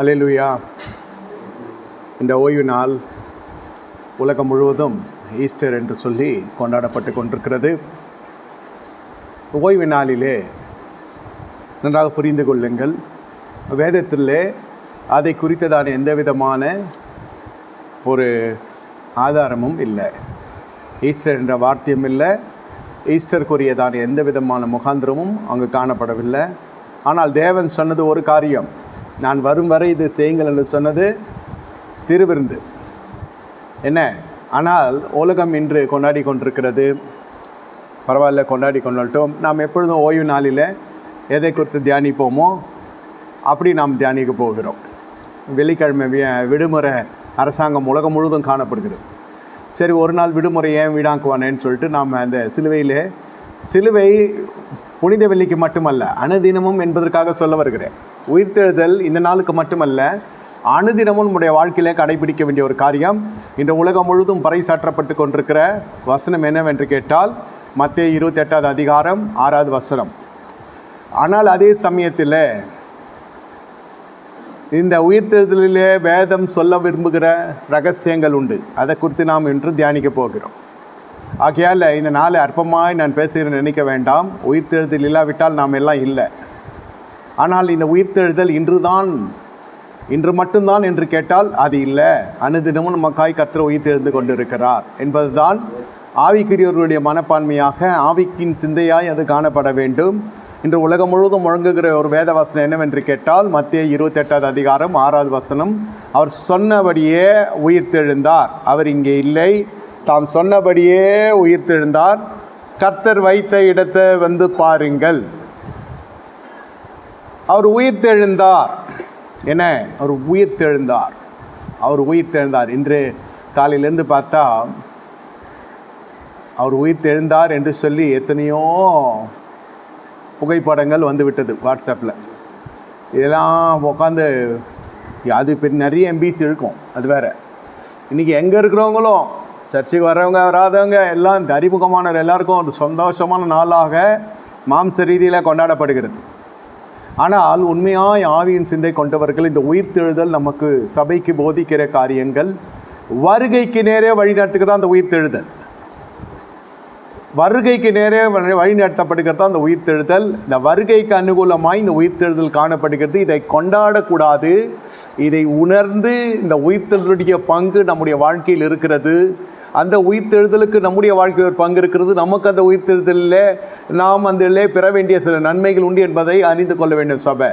அலையலுயா இந்த ஓய்வு நாள் உலகம் முழுவதும் ஈஸ்டர் என்று சொல்லி கொண்டாடப்பட்டு கொண்டிருக்கிறது. ஓய்வு நாளிலே நன்றாக புரிந்து கொள்ளுங்கள். வேதத்திலே அதை குறித்ததான எந்த விதமான ஒரு ஆதாரமும் இல்லை. ஈஸ்டர் என்ற வார்த்தையும் இல்லை. ஈஸ்டருக்குரியதான எந்த விதமான முகாந்திரமும் அங்கு காணப்படவில்லை. ஆனால் தேவன் சொன்னது ஒரு காரியம். நான் வரும் வரை இது செய்யுங்கள் என்று சொன்னது திருவிருந்து. என்ன? ஆனால் உலகம் இன்று கொண்டாடி கொண்டிருக்கிறது. பரவாயில்ல கொண்டாடி கொண்டோம் நாம் எப்பொழுதும் ஓய்வு நாளில் எதை குறித்து தியானிப்போமோ அப்படி நாம் தியானிக்க போகிறோம். வெள்ளிக்கிழமை விடுமுறை அரசாங்கம் உலகம் முழுவதும் காணப்படுகிறது. சரி ஒரு நாள் விடுமுறை ஏன் வீடாக்குவானேன்னு சொல்லிட்டு நாம் அந்த சிலுவையிலே சிலுவை புனித வெள்ளிக்கு மட்டுமல்ல அனுதினமும் என்பதற்காக சொல்ல வருகிறேன். உயிர்த்தெழுதல் இந்த நாளுக்கு மட்டுமல்ல அனுதினமும் நம்முடைய வாழ்க்கையிலே கடைபிடிக்க வேண்டிய ஒரு காரியம். இந்த உலகம் முழுதும் பறைசாற்றப்பட்டு கொண்டிருக்கிற வசனம் என்னவென்று கேட்டால் மத்திய இருபத்தெட்டாவது அதிகாரம் ஆறாவது வசனம். ஆனால் அதே சமயத்தில் இந்த உயிர்த்தெழுதலிலே வேதம் சொல்ல விரும்புகிற ரகசியங்கள் உண்டு. அதை குறித்து நாம் இன்று தியானிக்க போகிறோம். ஆகையால் இந்த நாளை அற்பமாய் நான் பேசுகிறேன் நினைக்க வேண்டாம். உயிர்த்தெழுதல் இல்லாவிட்டால் நாம் எல்லாம் இல்லை. ஆனால் இந்த உயிர்த்தெழுதல் இன்றுதான் இன்று மட்டும்தான் என்று கேட்டால் அது இல்லை. அனுதினமும் நமக்காய் கர்த்தர் உயிர்த்தெழுந்து கொண்டிருக்கிறார் என்பதுதான் ஆவிக்குரியவர்களுடைய மனப்பான்மையாக ஆவிக்கின் சிந்தையாய் அது காணப்பட வேண்டும். இன்று உலகம் முழுவதும் முழங்குகிற ஒரு வேத வசனம் என்னவென்று கேட்டால் மத்திய இருபத்தெட்டாவது அதிகாரம் ஆறாவது வசனம் அவர் சொன்னபடியே உயிர்த்தெழுந்தார். அவர் இங்கே இல்லை. தாம் சொன்னபடியே உயிர்த்தெழுந்தார். கர்த்தர் வைத்த இடத்தை வந்து பாருங்கள். அவர் உயிர்த்தெழுந்தார். என்ன? அவர் உயிர்த்தெழுந்தார். அவர் உயிர்த்தெழுந்தார். இன்று காலையிலேருந்து பார்த்தா அவர் உயிர்த்தெழுந்தார் என்று சொல்லி எத்தனையோ புகைப்படங்கள் வந்து விட்டது வாட்ஸ்அப்பில். இதெல்லாம் உட்காந்து அது பெரிய நிறைய எம்பிசி இருக்கும். அது வேற. இன்றைக்கி எங்கே இருக்கிறவங்களும் சர்ச்சுக்கு வர்றவங்க வராதவங்க எல்லாம் அறிமுகமானவர் எல்லாருக்கும் ஒரு சந்தோஷமான நாளாக மாம்ச ரீதியில் கொண்டாடப்படுகிறது. ஆனால் உண்மையாய் ஆவியின் சிந்தை கொண்டவர்கள் இந்த உயிர்த்தெழுதல் நமக்கு சபைக்கு போதிக்கிற காரியங்கள் வருகைக்கு நேரே வழிநடத்துகிறது அந்த உயிர்த்தெழுதல் வருகைக்கு நேரே வழிநடத்தப்படுகிறது தான் அந்த உயிர்த்தெழுதல் இந்த வருகைக்கு அனுகூலமாய் இந்த உயிர்த்தெழுதல் காணப்படுகிறது. இதை கொண்டாடக்கூடாது. இதை உணர்ந்து இந்த உயிர்த்தெழுதலுடைய பங்கு நம்முடைய வாழ்க்கையில் இருக்கிறது. அந்த உயிர்த்தெழுதலுக்கு நம்முடைய வாழ்க்கையில் ஒரு பங்கு இருக்கிறது. நமக்கு அந்த உயிர்த்தெழுதலில் நாம் அந்த பெற வேண்டிய சில நன்மைகள் உண்டு என்பதை அறிந்து கொள்ள வேண்டும் சபை.